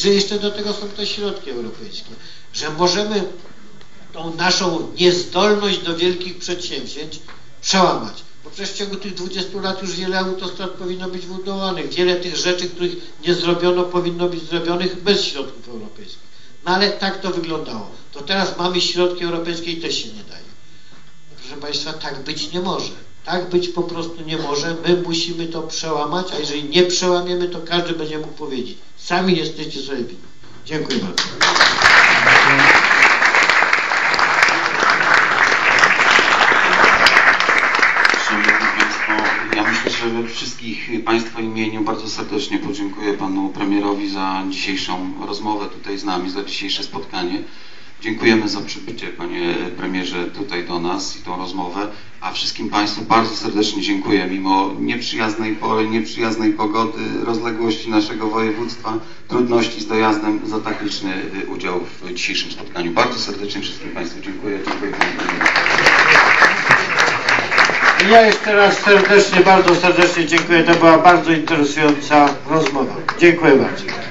Że jeszcze do tego są te środki europejskie, że możemy tą naszą niezdolność do wielkich przedsięwzięć przełamać. Bo przecież w ciągu tych 20 lat już wiele autostrad powinno być wybudowanych. Wiele tych rzeczy, których nie zrobiono, powinno być zrobionych bez środków europejskich. No ale tak to wyglądało. To teraz mamy środki europejskie i też się nie daje. Proszę Państwa, tak być nie może. Tak być po prostu nie może. My musimy to przełamać, a jeżeli nie przełamiemy, to każdy będzie mógł powiedzieć. Sami jesteście sobie winni. Dziękuję bardzo. Że we wszystkich Państwa imieniu bardzo serdecznie podziękuję Panu Premierowi za dzisiejszą rozmowę tutaj z nami, za dzisiejsze spotkanie. Dziękujemy za przybycie, Panie Premierze, tutaj do nas i tą rozmowę, a wszystkim Państwu bardzo serdecznie dziękuję, mimo nieprzyjaznej pory, nieprzyjaznej pogody, rozległości naszego województwa, trudności z dojazdem, za tak liczny y, udział w dzisiejszym spotkaniu. Bardzo serdecznie wszystkim Państwu dziękuję. Dziękuję. Ja jeszcze raz serdecznie, bardzo serdecznie dziękuję. To była bardzo interesująca rozmowa. Dziękuję bardzo.